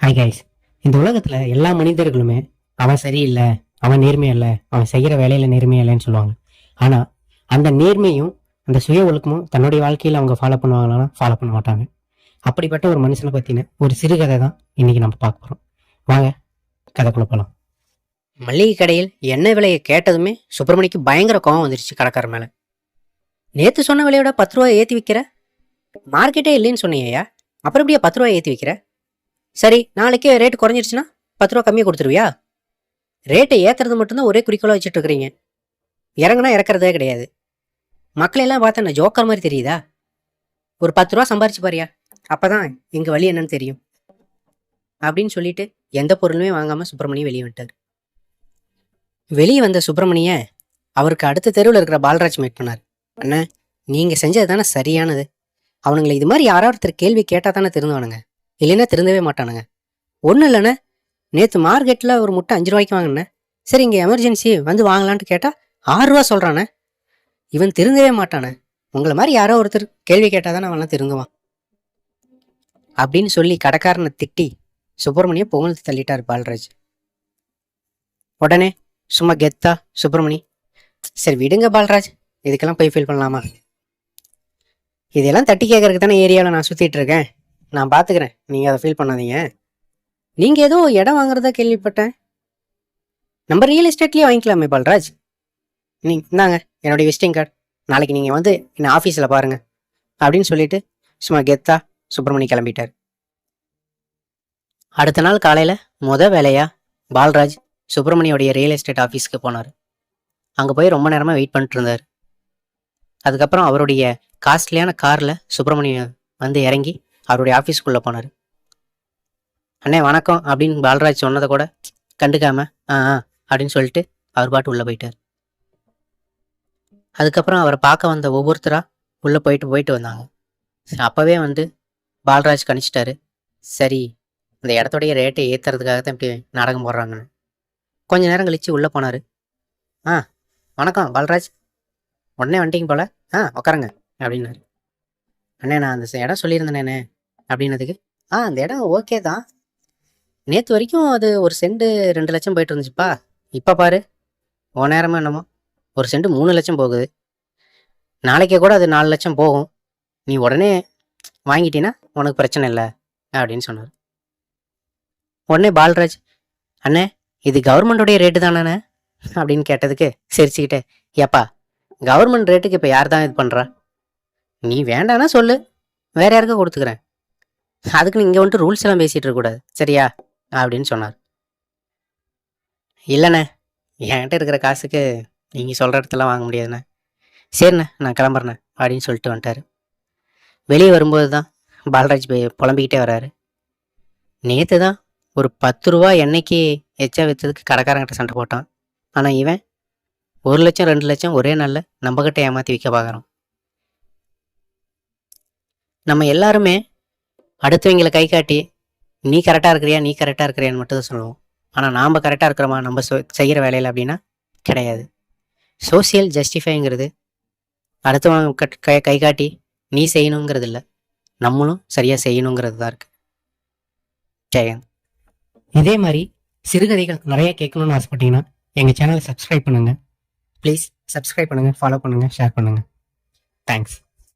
Hi guys இந்த உலகத்துல எல்லா மனிதர்களுமே அவன் சரியில்லை அவன் நேர்மையா இல்லை அவன் செய்கிற வேலையில நேர்மையா இல்லைன்னு சொல்லுவாங்க. ஆனா அந்த நேர்மையும் அந்த சுய ஒழுக்கமும் தன்னுடைய வாழ்க்கையில அவங்க ஃபாலோ பண்ணுவாங்களா ஃபாலோ பண்ண மாட்டாங்க. அப்படிப்பட்ட ஒரு மனுஷனை பத்தின ஒரு சிறுகதை தான் இன்னைக்கு நம்ம பார்க்க போறோம். வாங்க கதைக்குள்ள போலாம். மளிகை கடையில் எண்ணெய் விலையை கேட்டதுமே சுப்பிரமணிக்கு பயங்கர கோவம் வந்துருச்சு கடைக்கார மேல. நேத்து சொன்ன விலையோட பத்து ரூபாய் ஏத்தி விற்கிற மார்க்கெட்டே இல்லைன்னு சொன்னியா அப்புறம் இப்படியா பத்து ரூபாய் ஏத்தி விற்கிற சரி நாளைக்கே ரேட் குறைஞ்சிருச்சுன்னா பத்து ரூபா கம்மியாக கொடுத்துருவியா? ரேட்டை ஏத்துறது மட்டும்தான் ஒரே குறிக்கோளாக வச்சுட்டு இருக்கிறீங்க. இறங்குனா இறக்குறதே கிடையாது. மக்களையெல்லாம் பார்த்தா நான் ஜோக்கர் மாதிரி தெரியுதா? ஒரு பத்து ரூபா சம்பாரிச்சு பாரியா. அப்பதான் எங்கள் வழி என்னன்னு தெரியும். அப்படின்னு சொல்லிட்டு எந்த பொருளுமே வாங்காமல் சுப்பிரமணியம் வெளியே வந்துட்டார். வெளியே வந்த சுப்பிரமணிய அவருக்கு அடுத்த தெருவில் இருக்கிற பாலராஜ் மீட் பண்ணார். அண்ணா நீங்கள் செஞ்சது தானே சரியானது. அவனுங்களை இது மாதிரி யாராவது ஒருத்தர் கேள்வி கேட்டால் தானே திருந்துவானுங்க இல்லைன்னா திருந்தவே மாட்டானுங்க. ஒன்றும் இல்லைண்ணே. நேற்று மார்க்கெட்டில் ஒரு முட்டை அஞ்சு ரூபாய்க்கு வாங்கினேன் சரி இங்கே எமர்ஜென்சி வந்து வாங்கலான்ட்டு கேட்டால் ஆறு ரூபா சொல்கிறானே இவன் திருந்தவே மாட்டானே. உங்களை மாதிரி யாரோ ஒருத்தர் கேள்வி கேட்டால் தானே அவன்லாம் திருந்துவான். அப்படின்னு சொல்லி கடைக்காரனை திட்டி சுப்பிரமணியம் புகழ்ந்து தள்ளிட்டார் பால்ராஜ். உடனே சும்மா கெத்தா சுப்பிரமணி. சரி விடுங்க பால்ராஜ். இதுக்கெல்லாம் போய் ஃபீல் பண்ணலாமா? இதெல்லாம் தட்டி கேட்கறதுக்கு தானே ஏரியாவில் நான் சுற்றிட்டு இருக்கேன். நான் பார்த்துக்கிறேன் நீங்கள் அதை ஃபீல் பண்ணாதீங்க. நீங்கள் ஏதோ இடம் வாங்குறதா கேள்விப்பட்டேன். நம்ம ரியல் எஸ்டேட்லேயே வாங்கிக்கலாமே பால்ராஜ். நீ இந்தாங்க என்னுடைய விசிட்டிங் கார்டு நாளைக்கு நீங்கள் வந்து என்னை ஆஃபீஸில் பாருங்கள் அப்படின்னு சொல்லிட்டு சும்மா கெத்தா சுப்பிரமணி கிளம்பிட்டார். அடுத்த நாள் காலையில் முத வேலையாக பால்ராஜ் சுப்பிரமணியோடைய ரியல் எஸ்டேட் ஆஃபீஸ்க்கு போனார். அங்கே போய் ரொம்ப நேரமாக வெயிட் பண்ணிட்டு இருந்தார். அதுக்கப்புறம் அவருடைய காஸ்ட்லியான காரில் சுப்பிரமணியம் வந்து இறங்கி அவருடைய ஆஃபீஸ்க்குள்ளே போனார். அண்ணே வணக்கம் அப்படின்னு பாலராஜ் சொன்னதை கூட கண்டுக்காம ஆ ஆ அப்படின்னு சொல்லிட்டு அவர் பாட்டு உள்ளே போயிட்டார். அதுக்கப்புறம் அவரை பார்க்க வந்த ஒவ்வொருத்தராக உள்ளே போயிட்டு போயிட்டு வந்தாங்க. சரி, அப்போவே வந்து பாலராஜ் கணிச்சிட்டாரு. சரி இந்த இடத்துடைய ரேட்டை ஏற்றுறதுக்காக தான் இப்படி நாடகம் போடுறாங்கன்னு. கொஞ்ச நேரம் கழித்து உள்ளே போனார். ஆ வணக்கம் பால்ராஜ். உடனே வந்துட்டீங்க போல. ஆ உட்காருங்க அப்படின்னாரு. அண்ணே நான் அந்த இடம் சொல்லியிருந்தேனே அப்படின்னதுக்கு ஆ அந்த இடம் ஓகே தான். நேற்று வரைக்கும் அது ஒரு செண்டு ரெண்டு லட்சம் போயிட்டு இருந்துச்சுப்பா. இப்போ பாரு. ஓ நேரமா என்னமோ. ஒரு செண்டு மூணு லட்சம் போகுது. நாளைக்கே கூட அது நாலு லட்சம் போகும். நீ உடனே வாங்கிட்டீன்னா உனக்கு பிரச்சனை இல்லை அப்படின்னு சொன்னார். உடனே பால்ராஜ் அண்ணே இது கவர்மெண்டோடைய ரேட்டு தானே அப்படின்னு கேட்டதுக்கு சிரிச்சுக்கிட்டே ஏப்பா கவர்மெண்ட் ரேட்டுக்கு இப்போ யார் தான் இது பண்ணுறா நீ வேண்டானா சொல்லு. வேற யாருக்கும் கொடுத்துக்கிறேன்? அதுக்கு இங்கே வந்துட்டு ரூல்ஸ் எல்லாம் பேசிகிட்டு இருக்கக்கூடாது சரியா? அப்படின்னு சொன்னார். இல்லைண்ணே என்கிட்ட இருக்கிற காசுக்கு நீங்கள் சொல்கிற இடத்துலாம் வாங்க முடியாதுண்ணே. சரிண்ணே நான் கிளம்புறேண்ணே அப்படின்னு சொல்லிட்டு வந்துட்டார். வெளியே வரும்போது தான் பாலராஜ் புலம்பிக்கிட்டே வராரு. நேற்று தான் ஒரு பத்து ரூபா எண்ணெய்க்கு எச்சா விற்றதுக்கு கடைக்காரங்கிட்ட சண்டை போட்டான். ஆனால் இவன் ஒரு லட்சம் ரெண்டு லட்சம் ஒரே நாளில் நம்மக்கிட்ட ஏமாற்றி விற்க பார்க்குறோம் நம்ம எல்லாருமே அடுத்தவங்களை கை காட்டி நீ கரெக்டாக இருக்கிறியா? நீ கரெக்டாக இருக்கிறியான்னு மட்டும் தான் சொல்லுவோம். ஆனால் நாம் கரெக்டாக இருக்கிறோமா? நம்ம சொ- செய்கிற வேலையில் அப்படின்னா கிடையாது. சோசியல் ஜஸ்டிஃபைங்கிறது அடுத்தவங்க கட்- கை கை காட்டி நீ செய்யணுங்கிறது இல்லை. நம்மளும் சரியாக செய்யணுங்கிறது தான் இருக்குது ஜெயந்த் இதே மாதிரி சிறுகதைகள் நிறைய கேட்கணும்னு ஆசைப்பட்டீங்கன்னா எங்கள் சேனலை சப்ஸ்கிரைப் பண்ணுங்கள் ப்ளீஸ் சப்ஸ்கிரைப் பண்ணுங்கள் ஃபாலோ பண்ணுங்கள் ஷேர் பண்ணுங்கள் தேங்க்ஸ்